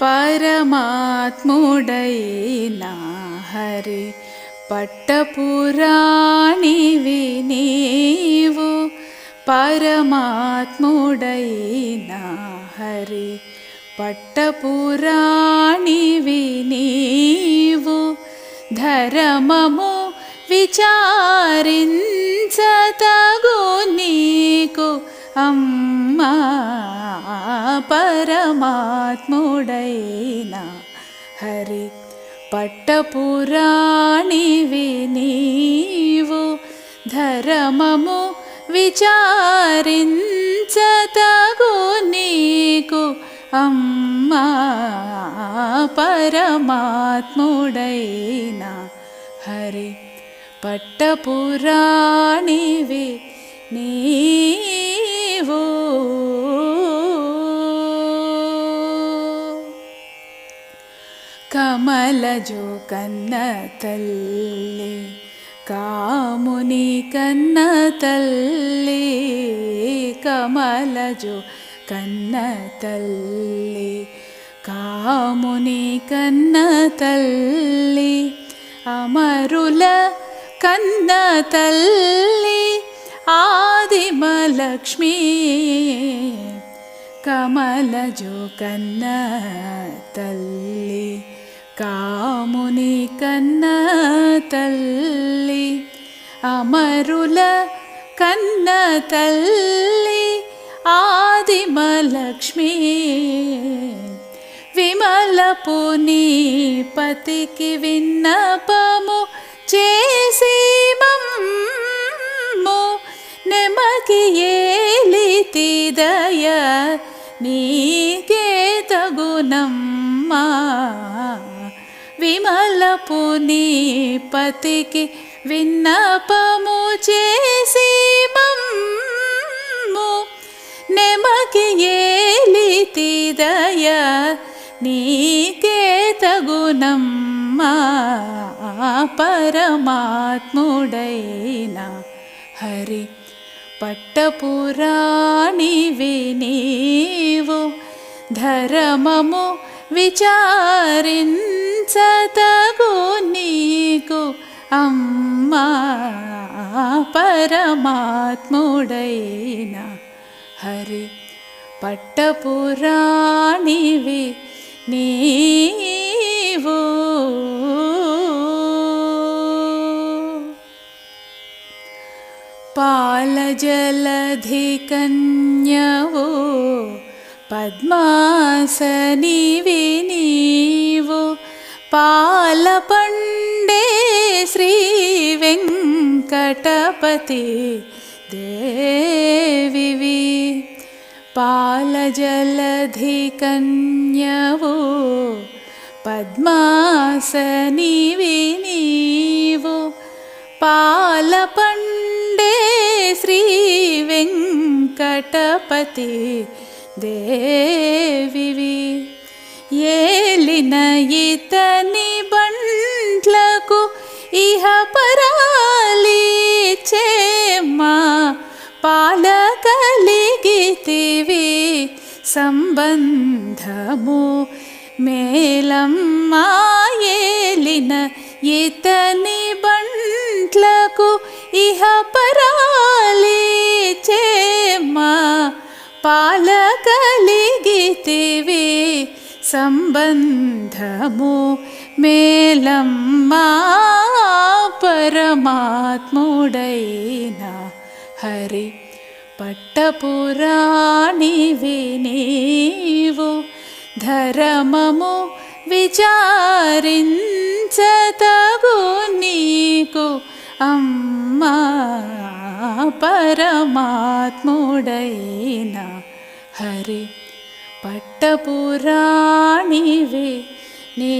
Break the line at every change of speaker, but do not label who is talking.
పరమాత్ముడైన హరి పట్టపురాణివి నీవు పరమాత్ముడైన హరి పట్టపురాణివి నీవు ధర్మము విచారించతగు నీకు అమ్మా పరమాత్ముడైన హరి. పట్టపురాణివి నీవు ధర్మము విచారించతగు నీకు. అమ్మా పరమాత్ముడైన హరి. పట్టపురాణివి నీవు కమలజు కన్న తల్లి కాముని కన్న తల్లి కమలజు కన్న తల్లి కాముని కన్న తల్లి అమరుల కన్న తల్లి ఆదిమలక్ష్మి కమలజు కన్న తల్లి. కాముని కన్న తల్లి అమరుల కన్న తల్లి ఆదిమలక్ష్మి. విమలపు నీ పతికి విన్నపము చేసి మమ్ము. నెమకి ఏలితి దయ నీకే తగునమ్మా. విమలపు నీ పతికి విన్నపము చేసి మమ్ము. నెమకి ఏలితి దయ నీకే తగునమ్మా. పరమాత్ముడైనా హరి పట్టపురాణి వినీవు. ధర్మము విచారిన్ విచారించతగు నీకు అమ్మా పరమాత్ముడైన హరి. పట్టపురాణివి నీవు. పాలజలధికన్యవో పద్మాసని నీవు. పాలపండే శ్రీ వెంకటపతి దేవివి. పాలజలధికన్యవో పద్మాసనివి నీవు పాలపండే శ్రీ వెంకటపతి దేవివి. ఏ ఇతని బంట్లకు ఇహ పరాలి చేమ్మా పాల కలిగితివి సంబంధము మేలమ్మా ఏలిన ఇతని బంట్లకు ఇహ పరాలి చేమ్మా పాల కలిగితివి సంబంధము మేలమ్మా పరమాత్ముడైనా హరి. పట్టపురాణివి నీవు ధర్మము విచారించతగు నీకు అమ్మా పరమాత్ముడైనా హరి. పట్టపురాణివే నీ